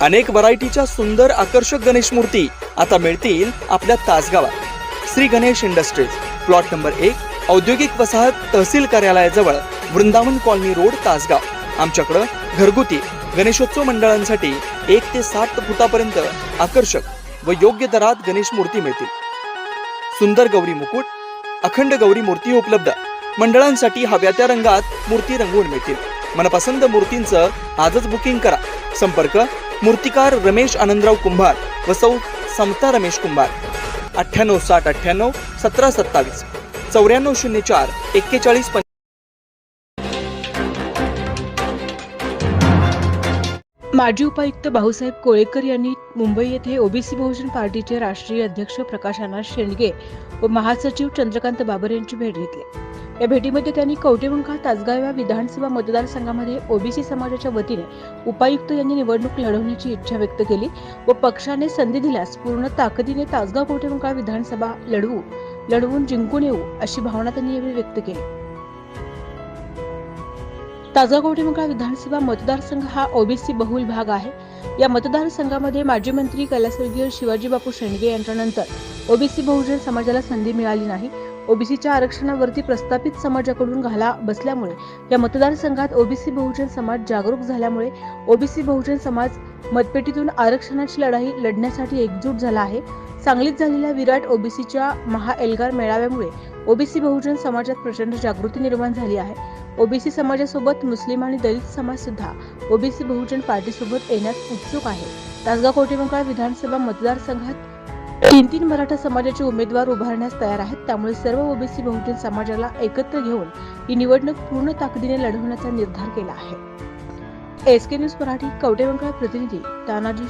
अनेक व्हरायटीच्या सुंदर आकर्षक गणेश मूर्ती आता मिळतील आपल्या तासगावात Shri Ganesh industries plot number एक औद्योगिक वसाहत तहसील कार्यालयाजवळ वृंदावन कॉलनी रोड तासगाव. आमच्याकडं घरगुती गणेशोत्सव मंडळांसाठी एक ते सात फुटापर्यंत आकर्षक व योग्य दरात गणेश मूर्ती मिळतील. सुंदर गौरी मुकुट अखंड गौरी मूर्ती उपलब्ध. मंडळांसाठी हव्या त्या रंगात मूर्ती रंगवून मिळतील. मनपसंत मूर्तींचं आजच बुकिंग करा. संपर्क मूर्तिकार रमेश आनंदराव कुंभार व सौ समता रमेश कुंभार. अठ्ठ्याण्णव साठ अठ्ठ्याण्णव सतरा सत्तावीस. चौऱ्याण्णव शून्य चार एक्केचाळीस माजी उपायुक्त भाऊसाहेब कोळेकर यांनी मुंबई येथे ओबीसी बहुजन पार्टीचे राष्ट्रीय अध्यक्ष प्रकाश अनाथ शेंडगे व महासचिव चंद्रकांत बाबर यांची भेट घेतली. या भेटीमध्ये त्यांनी कवटेमंका तासगाव या विधानसभा मतदारसंघामध्ये ओबीसी समाजाच्या वतीने उपायुक्त यांनी निवडणूक लढवण्याची इच्छा व्यक्त केली व पक्षाने संधी दिल्यास पूर्ण ताकदीने तासगाव कवटेमंका विधानसभा लढवू लढवून जिंकून येऊ अशी भावना त्यांनी यावेळी व्यक्त केली. तासगाव कवटेमंका विधानसभा मतदारसंघ हा ओबीसी बहुल भाग आहे. या मतदारसंघामध्ये माजी मंत्री कैलासवर्गीय शिवाजीबापू शेंडगे यांच्यानंतर ओबीसी बहुजन समाजाला संधी मिळाली नाही. ओबीसीच्या आरक्षणावरती प्रस्थापित समाजाकडून घाला बसल्यामुळे या मतदारसंघात ओबीसी बहुजन समाज जागरूक झाल्यामुळे ओबीसी बहुजन समाज मतपेटीतून आरक्षणाची लढाई लढण्यासाठी एकजूट झाला आहे. सांगलीत झालेल्या विराट ओबीसीच्या महाएल्गार मेळाव्यामुळे ओबीसी बहुजन समाजात प्रचंड जागृती निर्माण झाली आहे. ओबीसी समाजासोबत मुस्लिम आणि दलित समाज सुद्धा ओबीसी बहुजन पार्टीसोबत येण्यास उत्सुक आहे. तासगाव कोटेमंकाळ विधानसभा मतदारसंघात तीन तीन मराठा समाजाचे उमेदवार उभारण्यास तयार आहेत. त्यामुळे सर्व ओबीसी बहुजन समाजाला एकत्र घेऊन ही निवडणूक पूर्ण ताकदीने लढवण्याचा निर्धार केला आहे. S K news Marathi Kavathemahankal प्रतिनिधी तानाजी